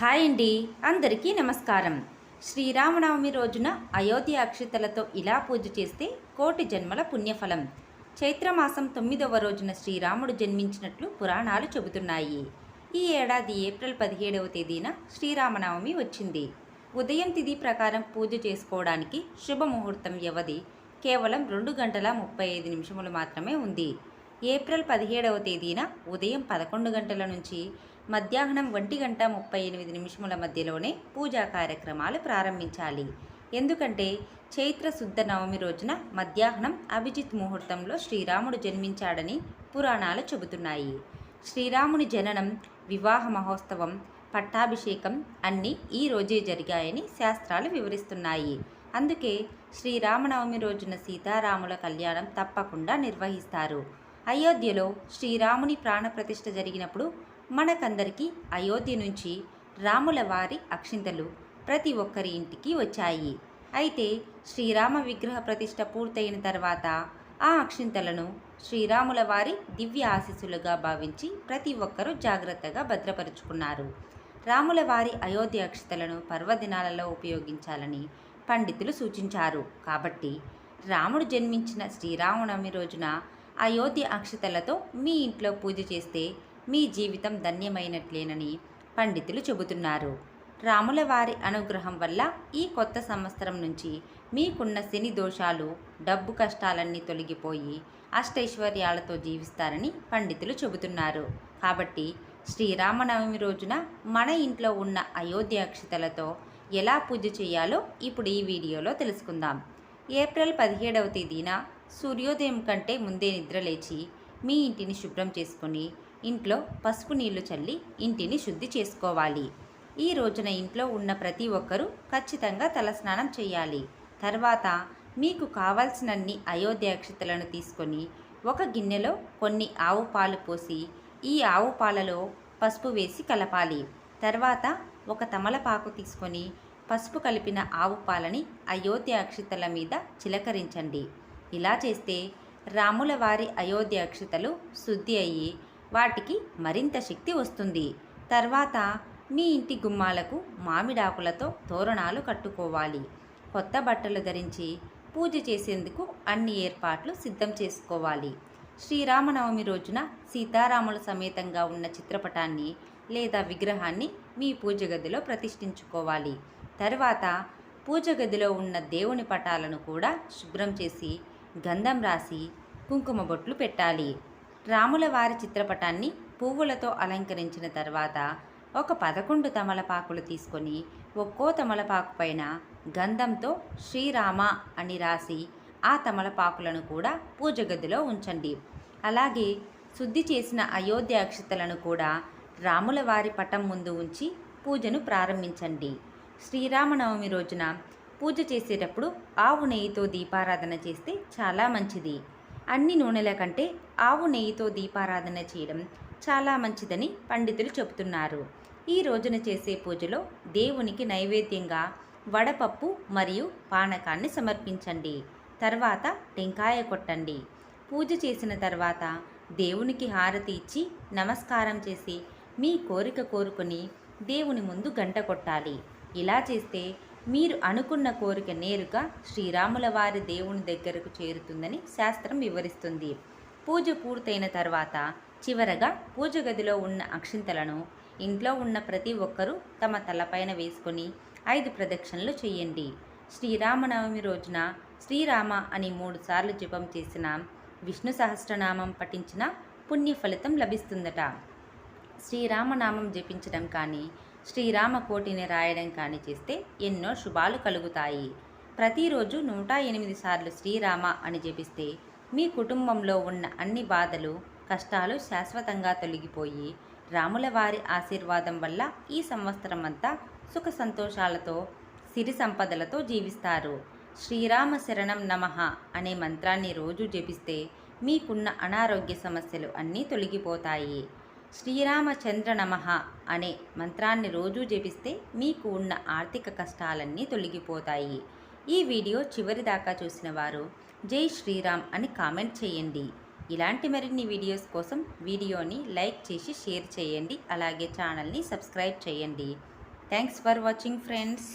Hi అండి అందరికీ నమస్కారం. శ్రీరామనవమి రోజున అయోధ్య అక్షతలతో ఇలా పూజ చేస్తే కోటి జన్మల పుణ్యఫలం. చైత్రమాసం తొమ్మిదవ రోజున శ్రీరాముడు జన్మించినట్లు పురాణాలు చెబుతున్నాయి. ఈ ఏడాది ఏప్రిల్ పదిహేడవ తేదీన శ్రీరామనవమి వచ్చింది. ఉదయం తిథి ప్రకారం పూజ చేసుకోవడానికి శుభముహూర్తం వ్యవధి కేవలం రెండు గంటల ముప్పై ఐదు నిమిషములు మాత్రమే ఉంది. ఏప్రిల్ పదిహేడవ తేదీన ఉదయం పదకొండు గంటల నుంచి మధ్యాహ్నం ఒంటి గంట ముప్పై ఎనిమిది నిమిషముల మధ్యలోనే పూజా కార్యక్రమాలు ప్రారంభించాలి. ఎందుకంటే చైత్ర శుద్ధ నవమి రోజున మధ్యాహ్నం అభిజిత్ ముహూర్తంలో శ్రీరాముడు జన్మించాడని పురాణాలు చెబుతున్నాయి. శ్రీరాముని జననం వివాహ మహోత్సవం పట్టాభిషేకం అన్నీ ఈ రోజే జరిగాయని శాస్త్రాలు వివరిస్తున్నాయి. అందుకే శ్రీరామనవమి రోజున సీతారాముల కళ్యాణం తప్పకుండా నిర్వహిస్తారు. అయోధ్యలో శ్రీరాముని ప్రాణప్రతిష్ఠ జరిగినప్పుడు మనకందరికీ అయోధ్య నుంచి రాముల వారి అక్షింతలు ప్రతి ఒక్కరి ఇంటికి వచ్చాయి. అయితే శ్రీరామ విగ్రహ ప్రతిష్ట పూర్తయిన తర్వాత ఆ అక్షింతలను శ్రీరాముల వారి దివ్య ఆశీస్సులుగా భావించి ప్రతి ఒక్కరూ జాగ్రత్తగా భద్రపరుచుకున్నారు. రాముల వారి అయోధ్య అక్షితలను పర్వదినాలలో ఉపయోగించాలని పండితులు సూచించారు. కాబట్టి రాముడు జన్మించిన శ్రీరామనవమి రోజున అయోధ్య అక్షతలతో మీ ఇంట్లో పూజ చేస్తే మీ జీవితం ధన్యమైనట్లేనని పండితులు చెబుతున్నారు. రాముల వారి అనుగ్రహం వల్ల ఈ కొత్త సంవత్సరం నుంచి మీకున్న శని దోషాలు డబ్బు కష్టాలన్నీ తొలగిపోయి అష్టైశ్వర్యాలతో జీవిస్తారని పండితులు చెబుతున్నారు. కాబట్టి శ్రీరామనవమి రోజున మన ఇంట్లో ఉన్న అయోధ్య అక్షతలతో ఎలా పూజ చేయాలో ఇప్పుడు ఈ వీడియోలో తెలుసుకుందాం. ఏప్రిల్ పదిహేడవ తేదీన సూర్యోదయం కంటే ముందే నిద్రలేచి మీ ఇంటిని శుభ్రం చేసుకొని ఇంట్లో పసుపు నీళ్ళు చల్లి ఇంటిని శుద్ధి చేసుకోవాలి. ఈ రోజున ఇంట్లో ఉన్న ప్రతి ఒక్కరూ ఖచ్చితంగా తలస్నానం చేయాలి. తర్వాత మీకు కావాల్సినన్ని అయోధ్యాక్షతలను తీసుకొని ఒక గిన్నెలో కొన్ని ఆవు పాలు పోసి ఈ ఆవు పాలలో పసుపు వేసి కలపాలి. తర్వాత ఒక తమలపాకు తీసుకొని పసుపు కలిపిన ఆవు పాలని అయోధ్య అక్షతల మీద చిలకరించండి. ఇలా చేస్తే రాముల వారి అయోధ్య అక్షతలు శుద్ధి అయ్యి వాటికి మరింత శక్తి వస్తుంది. తర్వాత మీ ఇంటి గుమ్మాలకు మామిడాకులతో తోరణాలు కట్టుకోవాలి. కొత్త బట్టలు ధరించి పూజ చేసేందుకు అన్ని ఏర్పాట్లు సిద్ధం చేసుకోవాలి. శ్రీరామనవమి రోజున సీతారాముల సమేతంగా ఉన్న చిత్రపటాన్ని లేదా విగ్రహాన్ని మీ పూజ గదిలో ప్రతిష్ఠించుకోవాలి. తర్వాత పూజ గదిలో ఉన్న దేవుని పటాలను కూడా శుభ్రం చేసి గంధం రాసి కుంకుమ బొట్లు పెట్టాలి. రాముల వారి చిత్రపటాన్ని పువ్వులతో అలంకరించిన తర్వాత ఒక పదకొండు తమలపాకులు తీసుకొని ఒక్కో తమలపాకు పైన గంధంతో శ్రీరామ అని రాసి ఆ తమలపాకులను కూడా పూజ గదిలో ఉంచండి. అలాగే శుద్ధి చేసిన అయోధ్య అక్షతలను కూడా రాముల వారి పటం ముందు ఉంచి పూజను ప్రారంభించండి. శ్రీరామనవమి రోజున పూజ చేసేటప్పుడు ఆవు నెయ్యితో దీపారాధన చేస్తే చాలా మంచిది. అన్ని నూనెల కంటే ఆవు నెయ్యితో దీపారాధన చేయడం చాలా మంచిదని పండితులు చెబుతున్నారు. ఈ రోజున చేసే పూజలో దేవునికి నైవేద్యంగా వడపప్పు మరియు పానకాన్ని సమర్పించండి. తర్వాత టెంకాయ కొట్టండి. పూజ చేసిన తర్వాత దేవునికి హారతి ఇచ్చి నమస్కారం చేసి మీ కోరిక కోరుకొని దేవుని ముందు గంట కొట్టాలి. ఇలా చేస్తే మీరు అనుకున్న కోరిక నేరుగా శ్రీరాముల వారి దేవుని దగ్గరకు చేరుతుందని శాస్త్రం వివరిస్తుంది. పూజ పూర్తయిన తర్వాత చివరగా పూజ గదిలో ఉన్న అక్షింతలను ఇంట్లో ఉన్న ప్రతి ఒక్కరూ తమ తలపైన వేసుకొని ఐదు ప్రదక్షిణలు చేయండి. శ్రీరామనవమి రోజున శ్రీరామ అని మూడు సార్లు జపం చేసిన విష్ణు సహస్రనామం పఠించిన పుణ్య ఫలితం లభిస్తుందట. శ్రీరామనామం జపించడం కానీ శ్రీరామ కోటిని రాయడం కానీ చేస్తే ఎన్నో శుభాలు కలుగుతాయి. ప్రతిరోజు నూట ఎనిమిది సార్లు శ్రీరామ అని జపిస్తే మీ కుటుంబంలో ఉన్న అన్ని బాధలు కష్టాలు శాశ్వతంగా తొలగిపోయి రాముల వారి ఆశీర్వాదం వల్ల ఈ సంవత్సరం అంతా సుఖ సంతోషాలతో సిరి సంపదలతో జీవిస్తారు. శ్రీరామ శరణం నమః అనే మంత్రాన్ని రోజు జపిస్తే మీకున్న అనారోగ్య సమస్యలు అన్నీ తొలగిపోతాయి. శ్రీరామచంద్ర నమః అనే మంత్రాన్ని రోజూ జపిస్తే మీకు ఉన్న ఆర్థిక కష్టాలన్నీ తొలగిపోతాయి. ఈ వీడియో చివరి దాకా చూసిన వారు జై శ్రీరామ్ అని కామెంట్ చేయండి. ఇలాంటి మరిన్ని వీడియోస్ కోసం వీడియోని లైక్ చేసి షేర్ చేయండి. అలాగే ఛానల్ని సబ్స్క్రైబ్ చేయండి. Thanks for watching friends.